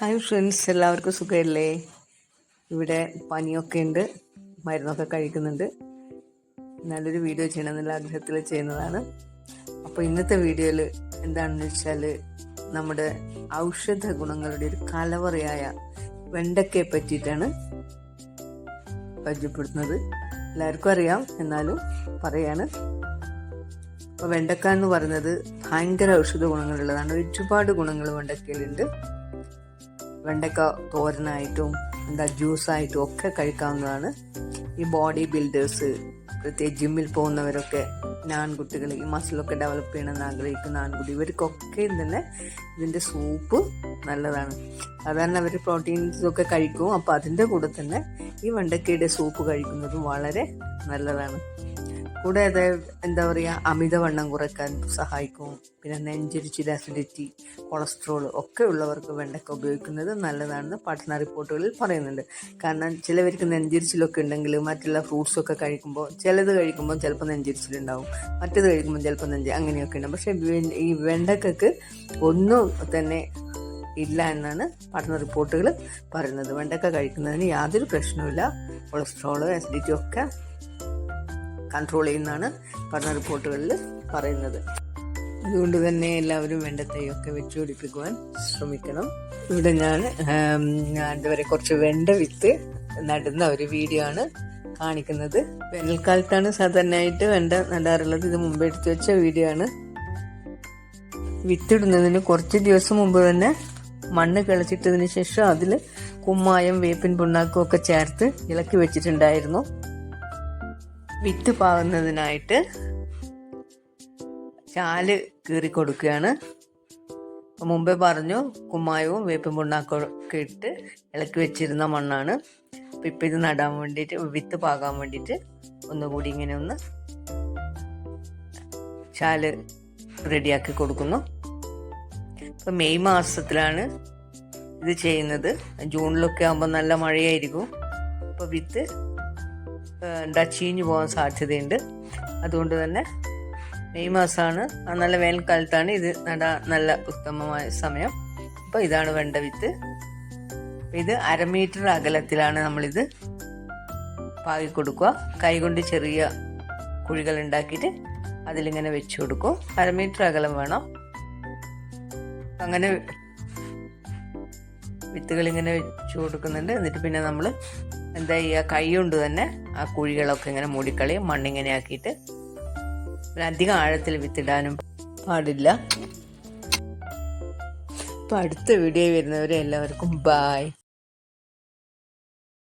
Hi friends എല്ലാവർക്കും സുഖമല്ലേ? ഇവിടെ പനിയൊക്കെ ഉണ്ട്. മരുന്നൊക്കെ കഴിക്കുന്നുണ്ട്. നല്ലൊരു വീഡിയോ ചെയ്യണം എന്നുള്ള ആഗ്രഹത്തിൽ ചെയ്യുന്നതാണ്. അപ്പോൾ ഇന്നത്തെ വീഡിയോയിൽ എന്താണെന്ന് വെച്ചാൽ നമ്മുടെ ഔഷധ ഗുണങ്ങളുടെ ഒരു കലവറയായ വെണ്ടക്കയെ പറ്റിയിട്ടാണ് പരിചയപ്പെടുത്തുന്നത്. എല്ലാവർക്കും അറിയാം. എന്നാലും പറയാണ്. അപ്പോൾ വെണ്ടക്ക എന്ന് പറയുന്നത് ഭയങ്കര ഔഷധ ഗുണങ്ങളുള്ളതാണ്. ഒരുപാട് ഗുണങ്ങൾ വെണ്ടക്കയിലുണ്ട്. വെണ്ടക്ക തോരനായിട്ടും എന്താ ജ്യൂസായിട്ടും ഒക്കെ കഴിക്കാവുന്നതാണ്. ഈ ബോഡി ബിൽഡേഴ്സ് പ്രത്യേകിച്ച് ജിമ്മിൽ പോകുന്നവരൊക്കെ ആൺകുട്ടികൾ ഈ മസിലൊക്കെ ഡെവലപ്പ് ചെയ്യണമെന്ന് ആഗ്രഹിക്കുന്ന ആൺകുട്ടി ഇവർക്കൊക്കെ തന്നെ ഇതിന്റെ സൂപ്പ് നല്ലതാണ്. സാധാരണ അവർ പ്രോട്ടീൻസൊക്കെ കഴിക്കും അപ്പോൾ അതിന്റെ കൂടെ തന്നെ ഈ വെണ്ടക്കയുടെ സൂപ്പ് കഴിക്കുന്നത് വളരെ നല്ലതാണ്. കൂടാതെ എന്താ പറയുക അമിതവണ്ണം കുറയ്ക്കാൻ സഹായിക്കും. പിന്നെ നെഞ്ചരിച്ചിൽ അസിഡിറ്റി കൊളസ്ട്രോൾ ഒക്കെ ഉള്ളവർക്ക് വെണ്ടക്ക ഉപയോഗിക്കുന്നത് നല്ലതാണെന്ന് പഠന റിപ്പോർട്ടുകളിൽ പറയുന്നുണ്ട്. കാരണം ചിലവർക്ക് നെഞ്ചരിച്ചിലൊക്കെ ഉണ്ടെങ്കിൽ മറ്റുള്ള ഫ്രൂട്ട്സൊക്കെ കഴിക്കുമ്പോൾ ചിലത് കഴിക്കുമ്പോൾ ചിലപ്പോൾ നെഞ്ചരിച്ചിലുണ്ടാവും മറ്റത് കഴിക്കുമ്പോൾ ചിലപ്പോൾ നെഞ്ച് അങ്ങനെയൊക്കെ ഉണ്ടാവും. പക്ഷേ ഈ വെണ്ടക്കക്ക് ഒന്നും തന്നെ ഇല്ല എന്നാണ് പഠന റിപ്പോർട്ടുകൾ പറയുന്നത്. വെണ്ടക്ക കഴിക്കുന്നതിന് യാതൊരു പ്രശ്നവുമില്ല. കൊളസ്ട്രോൾ അസിഡിറ്റി ഒക്കെ കൺട്രോൾ ചെയ്യുന്നതാണ് പഠന റിപ്പോർട്ടുകളിൽ പറയുന്നത്. അതുകൊണ്ട് തന്നെ എല്ലാവരും വെണ്ടത്തൈയൊക്കെ വെച്ച് പിടിപ്പിക്കുവാൻ ശ്രമിക്കണം. ഇവിടെ ഞാൻ ഞാൻ കുറച്ച് വെണ്ട വിത്ത് നടുന്ന ഒരു വീഡിയോ ആണ് കാണിക്കുന്നത്. വേനൽക്കാലത്താണ് സാധാരണയായിട്ട് വെണ്ട നടാറുള്ളത്. ഇത് മുമ്പ് എടുത്തു വെച്ച വീഡിയോ ആണ്. വിത്തിടുന്നതിന് കുറച്ച് ദിവസം മുമ്പ് തന്നെ മണ്ണ് കിളച്ചിട്ടതിന് ശേഷം അതിൽ കുമ്മായം വേപ്പിൻ പുണ്ണാക്കും ഒക്കെ ചേർത്ത് ഇളക്കി വെച്ചിട്ടുണ്ടായിരുന്നു. വിത്ത് പാകുന്നതിനായിട്ട് ചാൽ കീറി കൊടുക്കുകയാണ് മുമ്പേ പറഞ്ഞു കുമ്മായവും വേപ്പും പുണ്ണാക്കും ഒക്കെ ഇട്ട് ഇളക്കി വെച്ചിരുന്ന മണ്ണാണ്. അപ്പം ഇപ്പം ഇത് നടാൻ വേണ്ടിയിട്ട് വിത്ത് പാകാൻ വേണ്ടിയിട്ട് ഒന്നുകൂടി ഇങ്ങനെ ഒന്ന് ചാൽ റെഡിയാക്കി കൊടുക്കുന്നു. ഇപ്പം മെയ് മാസത്തിലാണ് ഇത് ചെയ്യുന്നത്. ജൂണിലൊക്കെ ആകുമ്പോൾ നല്ല മഴയായിരിക്കും. അപ്പോൾ വിത്ത് എന്താ ചീഞ്ഞു പോകാൻ സാധ്യതയുണ്ട്. അതുകൊണ്ട് തന്നെ മെയ് മാസമാണ് നല്ല വേനൽക്കാലത്താണ് ഇത് നടാൻ നല്ല ഉത്തമമായ സമയം. അപ്പോൾ ഇതാണ് വെണ്ട വിത്ത്. ഇത് അരമീറ്റർ അകലത്തിലാണ് നമ്മളിത് പാകി കൊടുക്കുക. കൈകൊണ്ട് ചെറിയ കുഴികൾ ഉണ്ടാക്കിയിട്ട് അതിലിങ്ങനെ വെച്ച് കൊടുക്കും. അരമീറ്റർ അകലം വേണം. അങ്ങനെ വിത്തുകൾ ഇങ്ങനെ വെച്ചു കൊടുക്കുന്നുണ്ട്. എന്നിട്ട് പിന്നെ നമ്മൾ എന്താ ചെയ്യുക കൈ കൊണ്ട് തന്നെ ആ കുഴികളൊക്കെ ഇങ്ങനെ മൂടിക്കളയും മണ്ണിങ്ങനെ ആക്കിയിട്ട് അധികം ആഴത്തിൽ വിത്തിടാനും പാടില്ല. അപ്പം അടുത്ത വീഡിയോ വരുന്നവരെ എല്ലാവർക്കും ബായ്